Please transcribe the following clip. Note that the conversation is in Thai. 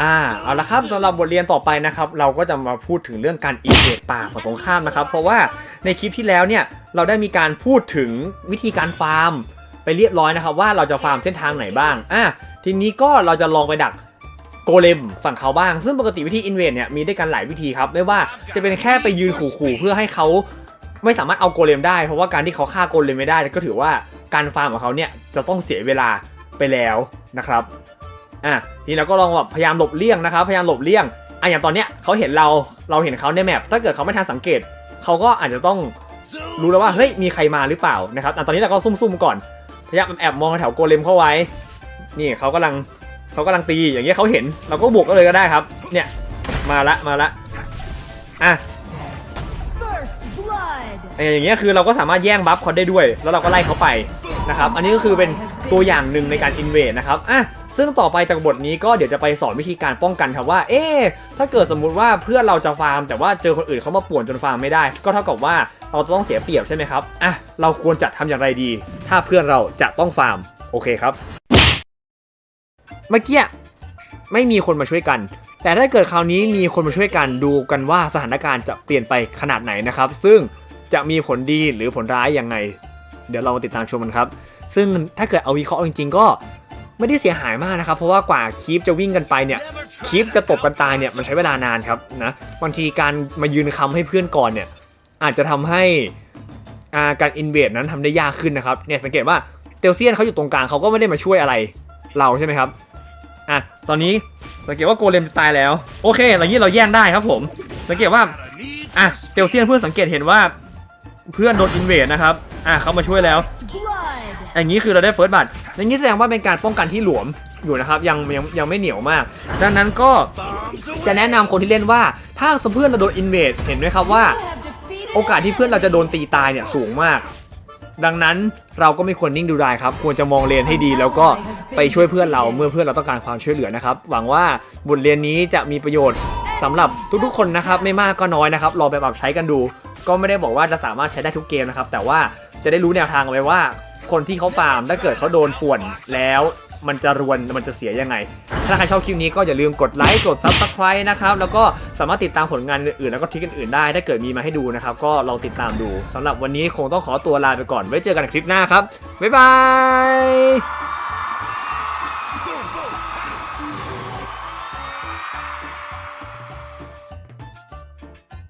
อ่าเอาละครับสำหรับบทเรียนต่อไปนะครับ เราก็จะมาพูดถึงเรื่องการอินเวดป่าฝั่งตรงข้ามนะครับ เพราะว่าในคลิปที่แล้วเนี่ยเราได้มีการพูดถึงวิธีการฟาร์ม ไปเรียบร้อยนะครับ ว่าเราจะฟาร์มเส้นทางไหนบ้างอะทีนี้ก็เราจะลองไปดัก โกเลมฝั่งเขาบ้าง ซึ่งปกติวิธีอินเวดเนี่ยมีด้วยกันหลายวิธีครับ ไม่ว่าจะเป็นแค่ไปยืนขู่ๆเพื่อให้เขาไม่สามารถเอาโกเลมได้ เพราะว่าการที่เขาฆ่าโกเลมไม่ได้ ก็ถือว่าการฟาร์มของเขาเนี่ยจะต้องเสียเวลาไปแล้วนะครับอะทีนี้เราก็ลองแบบพยายามหลบเลี่ยงนะครับ พยายามหลบเลี่ยงอะอย่างตอนเนี้ยเขาเห็นเราเราเห็นเขาในแมปถ้าเกิดเขาไม่ทันสังเกตเขาก็อาจจะต้องรู้แล้วว่าเฮ้ยมีใครมาหรือเปล่านะครับอะตอนนี้เราก็ซุ่มๆก่อนพยายามแอบมองแถวโกเลมเข้าไว้ นี่เขากำลัง เขากำลังตีอย่างเงี้ยเขาเห็นเราก็บวกก็เลยก็ได้ครับ เนี่ยมาละมาละอะ First blood. อย่างเงี้ยคือเราก็สามารถแย่งบัฟเขาได้ด้วย แล้วเราก็ไล่เขาไปนะครับอันนี้ก็คือเป็นตัวอย่างหนึ่งในการอินเวดนะครับอะซึ่งต่อไปจากบทนี้ก็เดี๋ยวจะไปสอนวิธีการป้องกันครับว่า เอ๊ะถ้าเกิดสมมุติว่าเพื่อนเราจะฟาร์ม แต่ว่าเจอคนอื่นเขามาป่วนจนฟาร์มไม่ได้ ก็เท่ากับว่าเราจะต้องเสียเปรียบใช่ไหมครับอะเราควรจะทำอย่างไรดี ถ้าเพื่อนเราจะต้องฟาร์มโอเคครับ เมื่อกี้ไม่มีคนมาช่วยกัน แต่ถ้าเกิดคราวนี้มีคนมาช่วยกันดูกันว่าสถานการณ์จะเปลี่ยนไปขนาดไหนนะครับ ซึ่งจะมีผลดีหรือผลร้ายยังไง เดี๋ยวเรามาติดตามชมกันครับ ซึ่งถ้าเกิดเอาวิเคราะห์จริงๆ ก็ไม่ได้เสียหายมากนะครับ เพราะว่ากว่าคีปจะวิ่งกันไปเนี่ยคีปจะตบกันตายเนี่ยมันใช้เวลานานครับนะบางทีการมายืนคำให้เพื่อนก่อนเนี่ยอาจจะทำให้อาการอินเวดนั้นทำได้ยากขึ้นนะครับเนี่ยสังเกตว่าเตลเซียนเขาอยู่ตรงกลางเขาก็ไม่ได้มาช่วยอะไรเราใช่ไหมครับ อะตอนนี้สังเกตว่าโกเลมจะตายแล้ว โอเคอย่างนี้เราแย่งได้ครับผม สังเกตว่าอะเตลเซียนเพื่อนสังเกตเห็นว่าเพื่อนโดนอินเวดนะครับอะเขามาช่วยแล้วอย่างนี้คือเราได้เฟิร์สบัตอย่างนี้แสดงว่าเป็นการป้องกันที่หลวมอยู่นะครับยังยังยังไม่เหนียวมาก ดังนั้นก็จะแนะนำคนที่เล่นว่าถ้าเพื่อนเราโดนอินเวดเห็นไหมครับว่า โอกาสที่เพื่อนเราจะโดนตีตายเนี่ยสูงมาก ดังนั้นเราก็ไม่ควรนิ่งดูดายครับ ควรจะมองเลนให้ดีแล้วก็ไปช่วยเพื่อนเราเมื่อเพื่อนเราต้องการความช่วยเหลือนะครับ หวังว่าบทเรียนนี้จะมีประโยชน์สำหรับทุกๆคนนะครับ ไม่มากก็น้อยนะครับลองไปปรับใช้กันดู ก็ไม่ได้บอกว่าจะสามารถใช้ได้ทุกเกมนะครับ แต่ว่าจะได้รู้แนวทางเอาไว้ว่า คนที่เขาฟาร์มถ้าเกิดเขาโดนป่วนแล้ว มันจะรวนมันจะเสียยังไง ถ้าใครชอบคลิปนี้ก็อย่าลืมกดไลค์กด Subscribe นะครับ แล้วก็สามารถติดตามผลงานอื่นๆ แล้วก็ทริคอื่นๆได้ ถ้าเกิดมีมาให้ดูนะครับ ก็ลองติดตามดูสำหรับวันนี้คงต้องขอตัวลาไปก่อนไว้เจอกันคลิปหน้าครับบ๊ายบาย